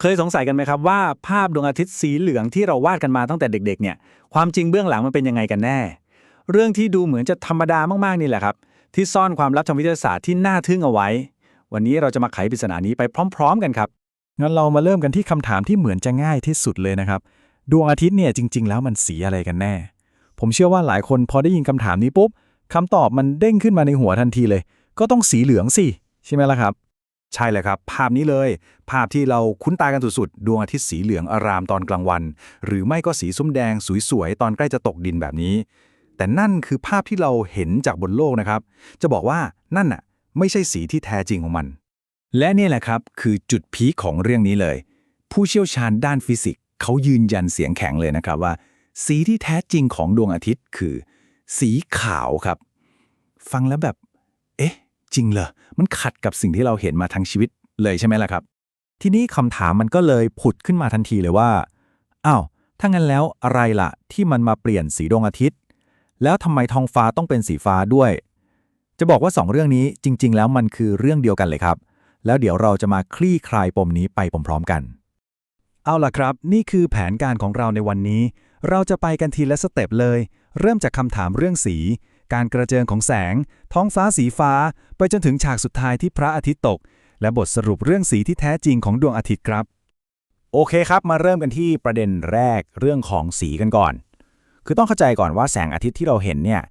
เคยสงสัยกันไหมครับว่าภาพดวงอาทิตย์สีเหลืองที่เราวาดกันมาตั้งแต่เด็กๆ เนี่ย ความจริงเบื้องหลังมันเป็นยังไงกันแน่ เรื่องที่ดูเหมือนจะธรรมดามาก ๆ นี่แหละครับ ที่ซ่อนความลับทางวิทยาศาสตร์ที่น่าทึ่งเอาไว้ วันนี้เราจะมาไขปริศนานี้ไปพร้อม ๆ กันครับ งั้นเรามาเริ่มกันที่คำถามที่เหมือนจะง่ายที่สุดเลยนะครับ ดวงอาทิตย์เนี่ยจริง ๆ แล้วมันสีอะไรกันแน่ ผมเชื่อว่าหลายคนพอได้ยินคำถามนี้ปุ๊บคำตอบมันเด้งขึ้นมาในหัวทันทีเลย ก็ต้องสีเหลืองสิใช่ไหมล่ะครับ ใช่เลยครับ ภาพนี้เลย ภาพที่เราคุ้นตากันสุดๆ ดวงอาทิตย์สีเหลืองอารามตอนกลางวัน หรือไม่ก็สีส้มแดงสวยๆ ตอนใกล้จะตกดินแบบนี้ แต่นั่นคือภาพที่เราเห็นจากบนโลกนะครับ จะบอกว่านั่นน่ะ ไม่ใช่สีที่แท้จริงของมัน และนี่แหละครับคือจุดพีคของเรื่องนี้เลย ผู้เชี่ยวชาญด้านฟิสิกส์เขายืนยันเสียงแข็งเลยนะครับว่า สีที่แท้จริงของดวงอาทิตย์คือ สีขาวครับ ฟังแล้วแบบ จริงเหรอ มันขัดกับสิ่งที่เราเห็นมาทั้งชีวิตเลยใช่ไหมล่ะครับ ทีนี้คำถามมันก็เลยผุดขึ้นมาทันทีเลยว่า อ้าว ถ้างั้นแล้วอะไรล่ะ ที่มันมาเปลี่ยนสีดวงอาทิตย์ แล้วทำไมท้องฟ้าต้องเป็นสีฟ้าด้วย จะบอกว่าสองเรื่องนี้จริง ๆ แล้วมันคือเรื่องเดียวกันเลยครับ แล้วเดี๋ยวเราจะมาคลี่คลายปมนี้ไปพร้อมๆกัน เอาล่ะครับ นี่คือแผนการของเราในวันนี้ เราจะไปกันทีละสเต็ปเลย เริ่มจากคำถามเรื่องสี การกระเจิงของแสง ท้องฟ้าสีฟ้า ไปจนถึงฉากสุดท้ายที่พระอาทิตย์ตก และบทสรุปเรื่องสีที่แท้จริงของดวงอาทิตย์ครับ โอเคครับ มาเริ่มกันที่ประเด็นแรกเรื่องของสีกันก่อน คือต้องเข้าใจก่อนว่าแสงอาทิตย์ที่เราเห็นเนี่ย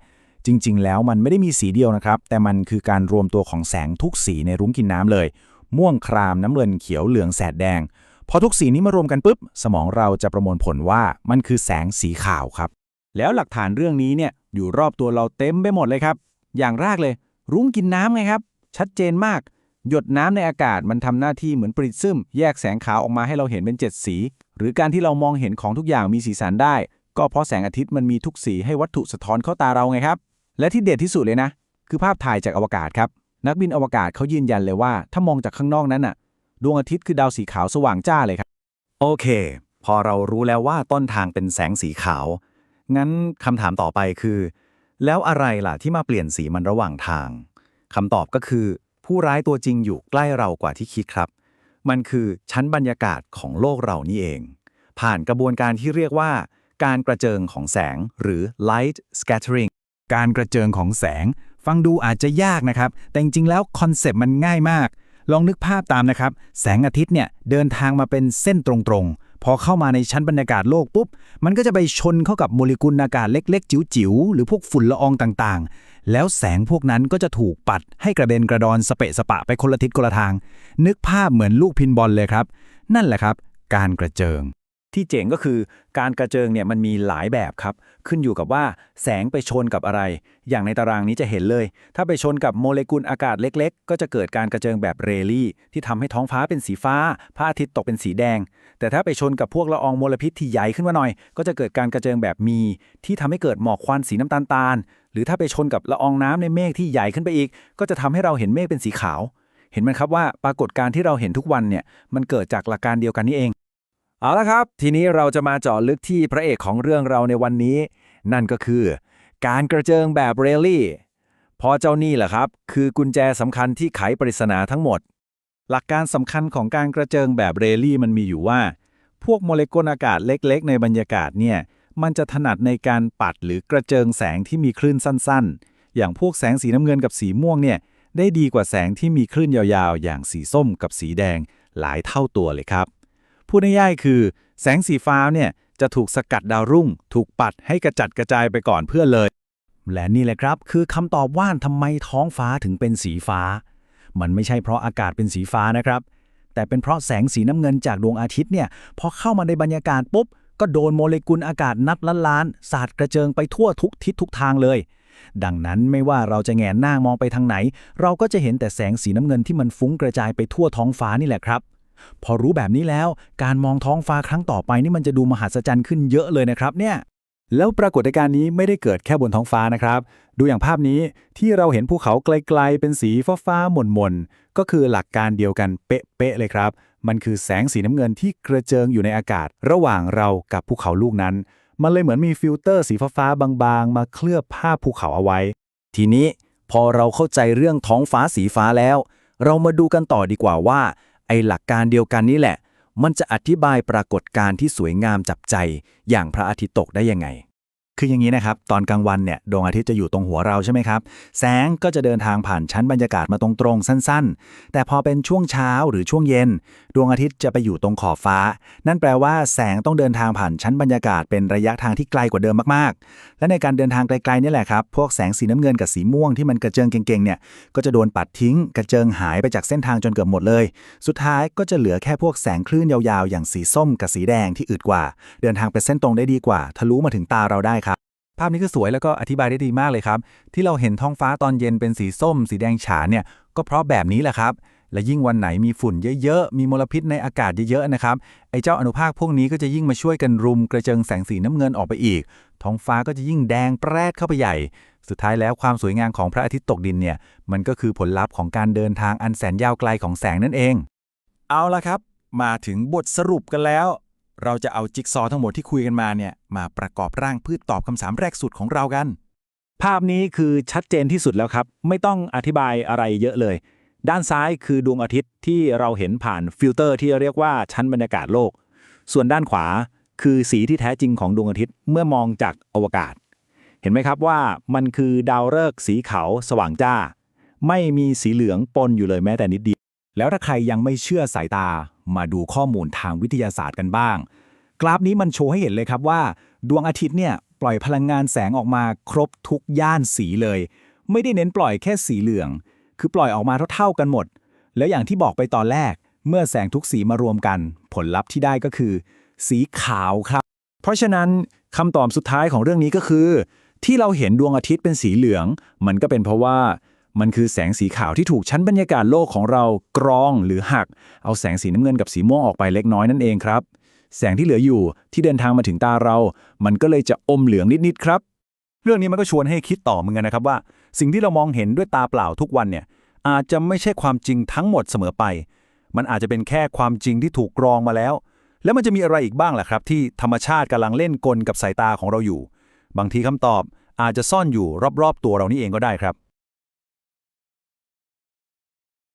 จริง ๆ แล้วมันไม่ได้มีสีเดียวนะครับ แต่มันคือการรวมตัวของแสงทุกสีในรุ้งกินน้ำเลย ม่วงครามน้ำเงินเขียวเหลืองแสดแดง พอทุกสีนี้มารวมกันปุ๊บ สมองเราจะประมวลผลว่ามันคือแสงสีขาวครับ แล้วหลักฐานเรื่องนี้เนี่ย อยู่รอบตัวเราเต็มไปหมดเลยครับ อย่างแรกเลย รุ้งกินน้ำไงครับ ชัดเจนมาก หยดน้ำในอากาศมันทำหน้าที่เหมือนปริซึมแยกแสงขาวออกมาให้เราเห็นเป็นเจ็ดสี หรือการที่เรามองเห็นของทุกอย่างมีสีสันได้ ก็เพราะแสงอาทิตย์มันมีทุกสีให้วัตถุสะท้อนเข้าตาเราไงครับ และที่เด็ดที่สุดเลยนะ คือภาพถ่ายจากอวกาศครับ นักบินอวกาศเขายืนยันเลยว่า ถ้ามองจากข้างนอกนั้นน่ะ ดวงอาทิตย์คือดาวสีขาวสว่างจ้าเลยครับ โอเค พอเรารู้แล้วว่าต้นทางเป็นแสงสีขาว งั้นคำถามต่อไปคือ แล้วอะไรล่ะที่มาเปลี่ยนสีมันระหว่างทางคำตอบก็คือ ผู้ร้ายตัวจริงอยู่ใกล้เรากว่าที่คิดครับ มันคือชั้นบรรยากาศของโลกเรานี่เอง ผ่านกระบวนการที่เรียกว่า การกระเจิงของแสงหรือ light scattering การกระเจิงของแสง ฟังดูอาจจะยากนะครับ แต่จริงๆแล้วคอนเซปต์มันง่ายมาก ลองนึกภาพตามนะครับ แสงอาทิตย์เนี่ยเดินทางมาเป็นเส้นตรงๆ พอเข้ามาในชั้นบรรยากาศโลกปุ๊บ มันก็จะไปชนเข้ากับโมเลกุลอากาศเล็ก ๆ จิ๋วๆ หรือพวกฝุ่นละอองต่างๆ แล้วแสงพวกนั้นก็จะถูกปัดให้กระเด็นกระดอนสเปะสปะไปคนละทิศคนละทาง นึกภาพเหมือนลูกพินบอลเลยครับ นั่นแหละครับ การกระเจิง ที่เจ๋งก็คือการกระเจิงเนี่ยมันมีหลายแบบครับ ขึ้นอยู่กับว่าแสงไปชนกับอะไร อย่างในตารางนี้จะเห็นเลย ถ้าไปชนกับโมเลกุลอากาศเล็ก ๆ ก็จะเกิดการกระเจิงแบบเรลลี่ ที่ทำให้ท้องฟ้าเป็นสีฟ้าพระอาทิตย์ตกเป็นสีแดง แต่ถ้าไปชนกับพวกละอองมลพิษที่ใหญ่ขึ้นมาหน่อย ก็จะเกิดการกระเจิงแบบมี ที่ทำให้เกิดหมอกควันสีน้ำตาลตาลหรือถ้าไปชนกับละอองน้ำในเมฆที่ใหญ่ขึ้นไปอีก ก็จะทำให้เราเห็นเมฆเป็นสีขาว เห็นไหมครับว่าปรากฏการณ์ที่เราเห็นทุกวันเนี่ยมันเกิดจากหลักการเดียวกันนี่เอง เอาละครับ ทีนี้เราจะมาเจาะลึกที่พระเอกของเรื่องเราในวันนี้ นั่นก็คือ การกระเจิงแบบเรลลี่พอเจ้านี่แหละครับ คือกุญแจสำคัญที่ไขปริศนาทั้งหมด หลักการสำคัญของการกระเจิงแบบเรลลี่มันมีอยู่ว่า พวกโมเลกุลอากาศเล็กๆ ในบรรยากาศเนี่ยมันจะถนัดในการปัดหรือกระเจิงแสงที่มีคลื่นสั้นๆ อย่างพวกแสงสีน้ำเงินกับสีม่วงเนี่ยได้ดีกว่าแสงที่มีคลื่นยาวๆ อย่างสีส้มกับสีแดงหลายเท่าตัวเลยครับ พูดง่ายๆคือ แสงสีฟ้าเนี่ยจะถูกสกัดดาวรุ่ง ถูกปัดให้กระจัดกระจายไปก่อนเพื่อเลย และนี่แหละครับ คือคำตอบว่าทำไมท้องฟ้าถึงเป็นสีฟ้า มันไม่ใช่เพราะอากาศเป็นสีฟ้านะครับ แต่เป็นเพราะแสงสีน้ำเงินจากดวงอาทิตย์เนี่ยพอเข้ามาในบรรยากาศปุ๊บก็โดนโมเลกุลอากาศนับล้านล้านๆสาดกระเจิงไปทั่วทุกทิศทุกทางเลย ดังนั้นไม่ว่าเราจะแงนหน้ามองไปทางไหน เราก็จะเห็นแต่แสงสีน้ำเงินที่มันฟุ้งกระจายไปทั่วท้องฟ้านี่แหละครับ พอรู้แบบนี้แล้วการมองท้องฟ้าครั้งต่อไปนี่มันจะดูมหัศจรรย์ขึ้นเยอะเลยนะครับเนี่ยแล้วปรากฏการณ์นี้ไม่ได้เกิดแค่บนท้องฟ้านะครับ ดูอย่างภาพนี้ที่เราเห็นภูเขาไกลๆ เป็นสีฟ้าๆหม่นๆก็คือหลักการเดียวกันเป๊ะๆเลยครับ มันคือแสงสีน้ำเงินที่กระเจิงอยู่ในอากาศ ระหว่างเรากับภูเขาลูกนั้น มันเลยเหมือนมีฟิลเตอร์สีฟ้าๆบางๆ มาเคลือบภาพภูเขาเอาไว้ ทีนี้พอเราเข้าใจเรื่องท้องฟ้าสีฟ้าแล้ว เรามาดูกันต่อดีกว่าว่า ไอหลักการเดียวกันนี่แหละ มันจะอธิบายปรากฏการณ์ที่สวยงามจับใจอย่างพระอาทิตย์ตกได้ยังไง คืออย่างนี้นะครับ ตอนกลางวันเนี่ยดวงอาทิตย์จะอยู่ตรงหัวเราใช่ไหมครับ แสงก็จะเดินทางผ่านชั้นบรรยากาศมาตรงๆสั้นๆ แต่พอเป็นช่วงเช้าหรือช่วงเย็น ดวงอาทิตย์จะไปอยู่ตรงขอบฟ้า นั่นแปลว่าแสงต้องเดินทางผ่านชั้นบรรยากาศเป็นระยะทางที่ไกลกว่าเดิมมากๆ และในการเดินทางไกลๆนี่แหละครับ พวกแสงสีน้ำเงินกับสีม่วงที่มันกระเจิงเก่งๆเนี่ยก็จะโดนปัดทิ้ง กระเจิงหายไปจากเส้นทางจนเกือบหมดเลย สุดท้ายก็จะเหลือแค่พวกแสงคลื่นยาวๆ อย่างสีส้มกับสีแดงที่อืดกว่า เดินทางเป็นเส้นตรงได้ดีกว่า ทะลุมาถึงตาเราได้ ภาพนี้ก็สวยแล้วก็อธิบายได้ดีมากเลยครับ ที่เราเห็นท้องฟ้าตอนเย็นเป็นสีส้ม สีแดงฉานเนี่ยก็เพราะแบบนี้แหละครับ และยิ่งวันไหนมีฝุ่นเยอะๆ มีมลพิษในอากาศเยอะๆนะครับไอ้เจ้าอนุภาคพวกนี้ก็จะยิ่งมาช่วยกันรุมกระเจิงแสงสีน้ำเงินออกไปอีก ท้องฟ้าก็จะยิ่งแดงแปรดเข้าไปใหญ่ สุดท้ายแล้วความสวยงามของพระอาทิตย์ตกดินเนี่ยมันก็คือผลลัพธ์ของการเดินทางอันแสนยาวไกลของแสงนั่นเอง เอาละครับ มาถึงบทสรุปกันแล้ว เราจะเอาจิ๊กซอว์ทั้งหมดที่คุยกันมาเนี่ยมาประกอบร่างพื่อตอบคำถามแรกสุดของเรากัน ภาพนี้คือชัดเจนที่สุดแล้วครับ ไม่ต้องอธิบายอะไรเยอะเลย ด้านซ้ายคือดวงอาทิตย์ที่เราเห็นผ่านฟิลเตอร์ที่เรียกว่าชั้นบรรยากาศโลก ส่วนด้านขวาคือสีที่แท้จริงของดวงอาทิตย์เมื่อมองจากอวกาศ เห็นไหมครับว่ามันคือดาวฤกษ์สีขาวสว่างจ้า ไม่มีสีเหลืองปนอยู่เลยแม้แต่นิดเดียว แล้วถ้าใครยังไม่เชื่อสายตา มาดูข้อมูลทางวิทยาศาสตร์กันบ้าง กราฟนี้มันโชว์ให้เห็นเลยครับว่า ดวงอาทิตย์เนี่ยปล่อยพลังงานแสงออกมาครบทุกย่านสีเลย ไม่ได้เน้นปล่อยแค่สีเหลือง คือปล่อยออกมาเท่าๆกันหมด แล้วอย่างที่บอกไปตอนแรก เมื่อแสงทุกสีมารวมกัน ผลลัพธ์ที่ได้ก็คือ สีขาวครับ เพราะฉะนั้นคำตอบสุดท้ายของเรื่องนี้ก็คือ ที่เราเห็นดวงอาทิตย์เป็นสีเหลือง มันก็เป็นเพราะว่า มันคือแสงสีขาวที่ถูกชั้นบรรยากาศโลกของเรากรองหรือหัก เอาแสงสีน้ำเงินกับสีม่วงออกไปเล็กน้อยนั่นเองครับ แสงที่เหลืออยู่ที่เดินทางมาถึงตาเรา มันก็เลยจะอมเหลืองนิดๆครับ เรื่องนี้มันก็ชวนให้คิดต่อเหมือนกันนะครับว่า สิ่งที่เรามองเห็นด้วยตาเปล่าทุกวันเนี่ยอาจจะไม่ใช่ความจริงทั้งหมดเสมอไป มันอาจจะเป็นแค่ความจริงที่ถูกกรองมาแล้ว แล้วมันจะมีอะไรอีกบ้างล่ะครับ ที่ธรรมชาติกำลังเล่นกลกับสายตาของเราอยู่ บางทีคำตอบอาจจะซ่อนอยู่รอบๆตัวเรานี่เองก็ได้ครับ